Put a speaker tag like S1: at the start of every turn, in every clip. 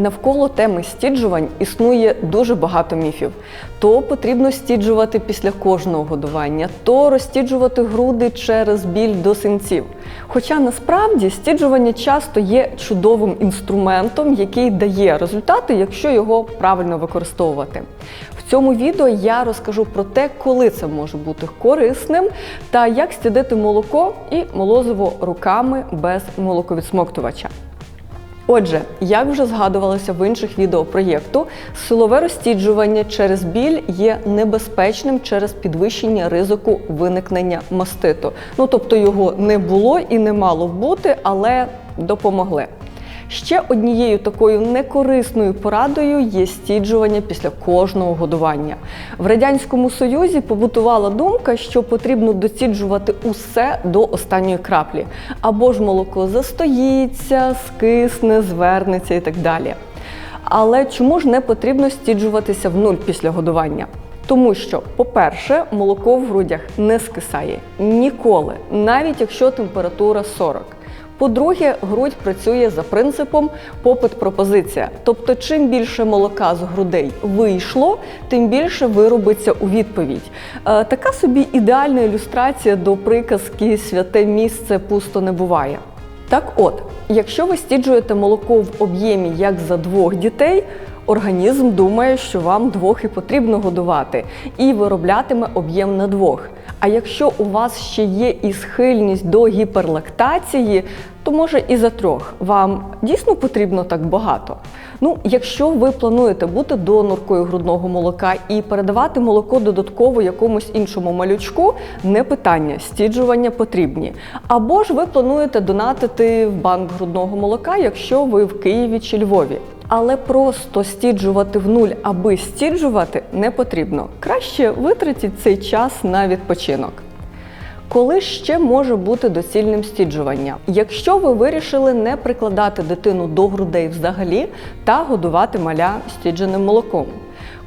S1: Навколо теми стіджувань існує дуже багато міфів. То потрібно стіджувати після кожного годування, то розстіджувати груди через біль до синців. Хоча насправді стіджування часто є чудовим інструментом, який дає результати, якщо його правильно використовувати. В цьому відео я розкажу про те, коли це може бути корисним та як стідити молоко і молозиво руками без молоковідсмоктувача. Отже, як вже згадувалося в інших відео проєкту, силове розтіджування через біль є небезпечним через підвищення ризику виникнення маститу. Ну тобто його не було і не мало бути, але допомогли. Ще однією такою некорисною порадою є стіджування після кожного годування. В радянському союзі побутувала думка, що потрібно доціджувати усе до останньої краплі, або ж молоко застоїться, скисне, звернеться і так далі. Але чому ж не потрібно стіджуватися в нуль після годування? Тому що, по-перше, молоко в грудях не скисає ніколи, навіть якщо температура 40. По-друге, грудь працює за принципом попит-пропозиція. Тобто, чим більше молока з грудей вийшло, тим більше виробиться у відповідь. Е, така собі ідеальна ілюстрація до приказки Святе місце пусто не буває. Так от, якщо ви стіджуєте молоко в об'ємі як за двох дітей, організм думає, що вам двох і потрібно годувати, і вироблятиме об'єм на двох. А якщо у вас ще є і схильність до гіперлактації, то може і за трьох. Вам дійсно потрібно так багато. Ну, якщо ви плануєте бути доноркою грудного молока і передавати молоко додатково якомусь іншому малючку, не питання, стіджування потрібні. Або ж ви плануєте донатити в банк грудного молока, якщо ви в Києві чи Львові. Але просто стіджувати в нуль, аби стіджувати, не потрібно. Краще витратіть цей час на відпочинок. Коли ще може бути доцільним стіджування? Якщо ви вирішили не прикладати дитину до грудей взагалі та годувати маля стідженим молоком.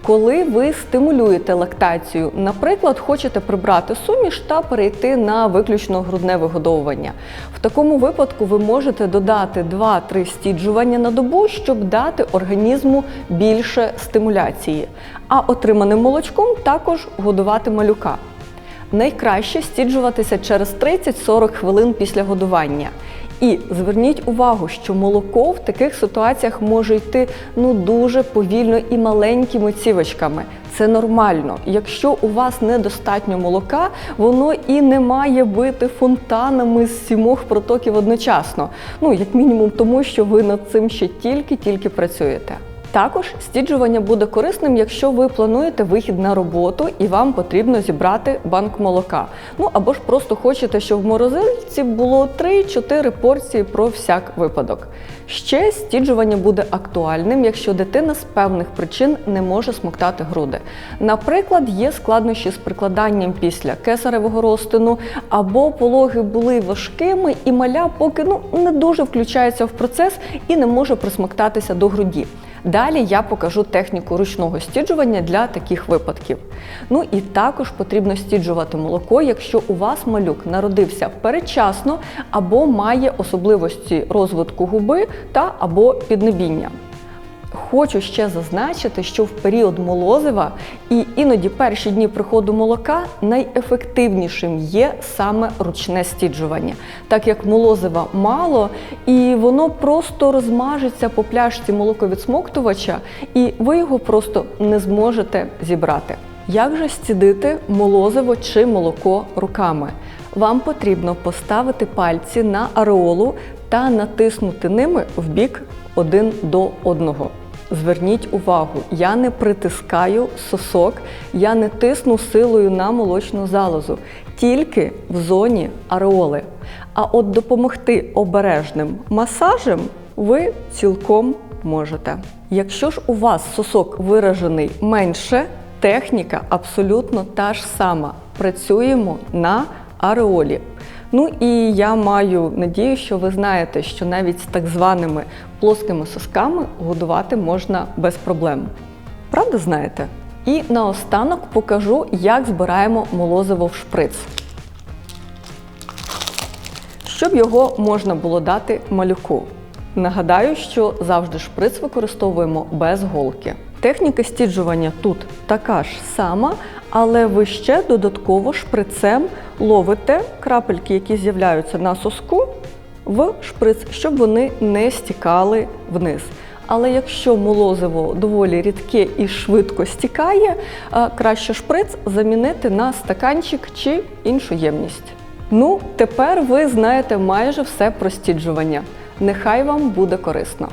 S1: Коли ви стимулюєте лактацію, наприклад, хочете прибрати суміш та перейти на виключно грудне вигодовування. В такому випадку ви можете додати 2-3 стіджування на добу, щоб дати організму більше стимуляції, а отриманим молочком також годувати малюка. Найкраще стіджуватися через 30-40 хвилин після годування. І зверніть увагу, що молоко в таких ситуаціях може йти ну дуже повільно і маленькими цівочками. Це нормально. Якщо у вас недостатньо молока, воно і не має бити фонтанами з сімох протоків одночасно. Ну, як мінімум, тому що ви над цим ще тільки-тільки працюєте. Також стіджування буде корисним, якщо ви плануєте вихід на роботу і вам потрібно зібрати банк молока. Ну або ж просто хочете, щоб в морозильці було 3-4 порції про всяк випадок. Ще стіджування буде актуальним, якщо дитина з певних причин не може смоктати груди. Наприклад, є складнощі з прикладанням після кесаревого розтину, або пологи були важкими, і маля поки ну не дуже включається в процес і не може присмоктатися до груді. Далі я покажу техніку ручного стіджування для таких випадків. Ну і також потрібно стіджувати молоко, якщо у вас малюк народився передчасно або має особливості розвитку губи та або піднебіння. Хочу ще зазначити, що в період молозива і іноді перші дні приходу молока найефективнішим є саме ручне стіджування, так як молозива мало і воно просто розмажеться по пляшці молоковідсмоктувача, і ви його просто не зможете зібрати. Як же стідити молозиво чи молоко руками? Вам потрібно поставити пальці на ареолу та натиснути ними в бік один до одного. Зверніть увагу, я не притискаю сосок, я не тисну силою на молочну залозу, тільки в зоні ареоли. А от допомогти обережним масажем ви цілком можете. Якщо ж у вас сосок виражений менше, техніка абсолютно та ж сама. Працюємо на ареолі. Ну і я маю надію, що ви знаєте, що навіть з так званими плоскими сосками годувати можна без проблем. Правда, знаєте? І наостанок покажу, як збираємо молозиво в шприц. Щоб його можна було дати малюку. Нагадаю, що завжди шприц використовуємо без голки. Техніка стіджування тут така ж сама, але ви ще додатково шприцем ловите крапельки, які з'являються на соску, в шприц, щоб вони не стікали вниз. Але якщо молозиво доволі рідке і швидко стікає, краще шприц замінити на стаканчик чи іншу ємність. Ну, тепер ви знаєте майже все про стіджування. Нехай вам буде корисно.